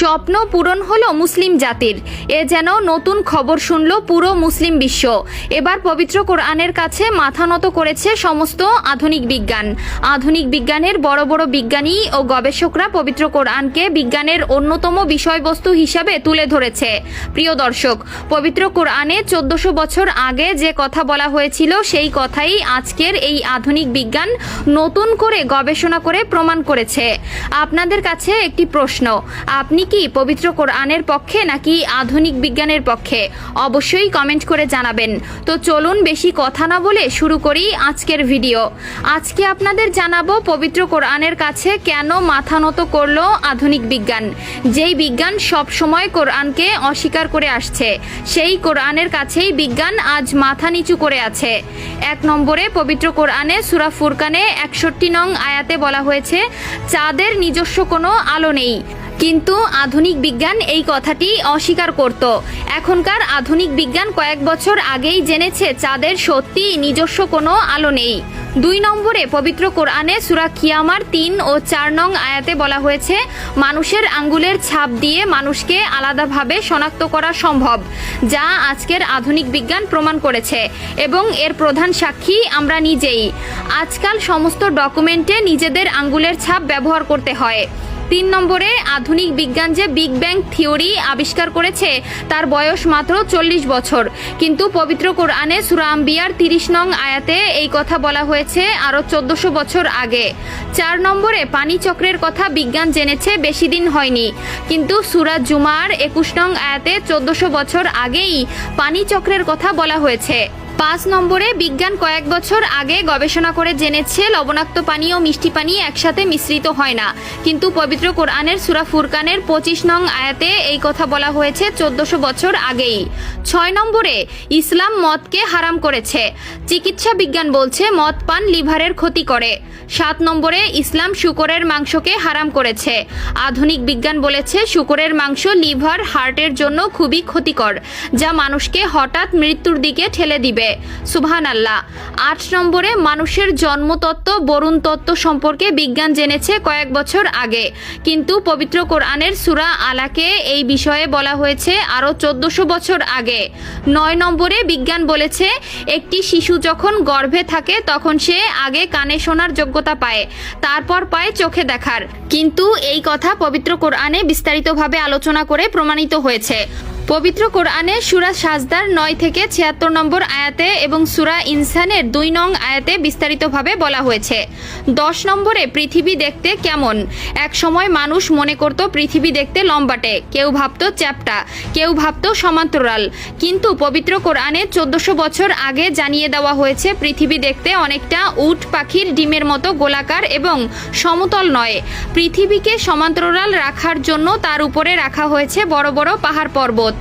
স্বপ্ন পূরণ হলো মুসলিম জাতির। এ যেন নতুন খবর শুনল পুরো মুসলিম বিশ্ব। এবার পবিত্র কোরআনের কাছে মাথা নত করেছে সমস্ত আধুনিক বিজ্ঞান। আধুনিক বিজ্ঞানের বড় বড় বিজ্ঞানী ও গবেষকরা পবিত্র কোরআনকে বিজ্ঞানের অন্যতম বিষয়বস্তু হিসাবে তুলে ধরেছে। প্রিয় দর্শক, পবিত্র কোরআনে চোদ্দশো বছর আগে যে কথা বলা হয়েছিল সেই কথাই আজকের এই আধুনিক বিজ্ঞান নতুন করে গবেষণা করে প্রমাণ করেছে। আপনাদের কাছে একটি প্রশ্ন, আপনি কি, পবিত্র কোরআনের পক্ষে নাকি আধুনিক বিজ্ঞানের পক্ষে? অবশ্যই কমেন্ট করে জানাবেন। তো চলুন বেশি কথা না বলে শুরু করি আজকের ভিডিও। আজকে আপনাদের জানাব পবিত্র কোরআনের কাছে কেন মাথা নত করল আধুনিক বিজ্ঞান? যেই বিজ্ঞান সব সময় কোরআনকে অস্বীকার করে আসছে, সেই কোরআনের কাছেই বিজ্ঞান আজ মাথা নিচু করে আছে। এক নম্বরে পবিত্র কোরআনে সুরা ফুরকানে একষট্টি নং আয়াতে বলা হয়েছে, চাঁদের নিজস্ব কোনো আলো নেই। কিন্তু আধুনিক বিজ্ঞান এই কথাটি অস্বীকার করত। এখনকার আধুনিক বিজ্ঞান কয়েক বছর আগেই জেনেছে চাঁদের সত্যি নিজস্ব কোনো আলো নেই। দুই নম্বরে পবিত্র কোরআনে সুরা কিয়ামার তিন ও চার নং আয়াতে বলা হয়েছে, মানুষের আঙ্গুলের ছাপ দিয়ে মানুষকে আলাদাভাবে শনাক্ত করা সম্ভব, যা আজকের আধুনিক বিজ্ঞান প্রমাণ করেছে এবং এর প্রধান সাক্ষী আমরা নিজেই। আজকাল সমস্ত ডকুমেন্টে নিজেদের আঙ্গুলের ছাপ ব্যবহার করতে হয়। তিন নম্বরে আধুনিক বিজ্ঞান যে বিগ ব্যাং থিওরি আবিষ্কার করেছে, তার বয়স মাত্র চল্লিশ বছর। কিন্তু পবিত্র কোরআনে সুরাম্বিয়ার তিরিশ নং আয়াতে এই কথা বলা হয়েছে আরও চোদ্দশো বছর আগে। চার নম্বরে, পানি চক্রের কথা বিজ্ঞান জেনেছে বেশি দিন হয়নি। কিন্তু সুরাজ জুমার একুশ নং আয়াতে চোদ্দশো বছর আগেই পানি চক্রের কথা বলা হয়েছে। পাঁচ নম্বরে বিজ্ঞান কয়েক বছর আগে গবেষণা করে জেনেছে লবণাক্ত পানি ও মিষ্টি পানি একসাথে মিশ্রিত হয় না। কিন্তু পবিত্র কোরআনের সুরা ফুরকানের পঁচিশ নং আয়াতে এই কথা বলা হয়েছে চোদ্দশো বছর আগেই। ছয় নম্বরে, ইসলাম মদকে হারাম করেছে। চিকিৎসা বিজ্ঞান বলছে মদ পান লিভারের ক্ষতি করে। সাত নম্বরে, ইসলাম শুকরের মাংসকে হারাম করেছে। আধুনিক বিজ্ঞান বলেছে শুকরের মাংস লিভার, হার্টের জন্য খুবই ক্ষতিকর, যা মানুষকে হঠাৎ মৃত্যুর দিকে ঠেলে দিবে। সুবহান আল্লাহ আট নম্বরে মানুষের জন্মতত্ত্ব, বরুণ তত্ত্ব সম্পর্কে বিজ্ঞান জেনেছে কয়েক বছর আগে। কিন্তু পবিত্র কোরআনের সুরা আলাকে এই বিষয়ে বলা হয়েছে আরও চোদ্দশো বছর আগে। নয় নম্বরে বিজ্ঞান বলেছে, একটি শিশু যখন গর্ভে থাকে তখন সে আগে কানে শোনার যোগ্যতা পায়, তারপর পায় চোখে দেখার। কিন্তু এই কথা পবিত্র কোরআনে বিস্তারিতভাবে আলোচনা করে প্রমাণিত হয়েছে। পবিত্র কোরআনে সুরা সাজদার নয় থেকে ছিয়াত্তর নম্বর আয়াতে এবং সুরা ইনসানের দুই নং আয়াতে বিস্তারিতভাবে বলা হয়েছে। দশ নম্বরে, পৃথিবী দেখতে কেমন? এক সময় মানুষ মনে করত পৃথিবী দেখতে লম্বাটে, কেউ ভাবতো চ্যাপটা, কেউ ভাবতো সমান্তরাল। কিন্তু পবিত্র কোরআনে চোদ্দশো বছর আগে জানিয়ে দেওয়া হয়েছে, পৃথিবী দেখতে অনেকটা উট, পাখির, ডিমের মতো গোলাকার এবং সমতল নয়। পৃথিবীকে সমান্তরাল রাখার জন্য তার উপরে রাখা হয়েছে বড় বড় পাহাড় পর্বত।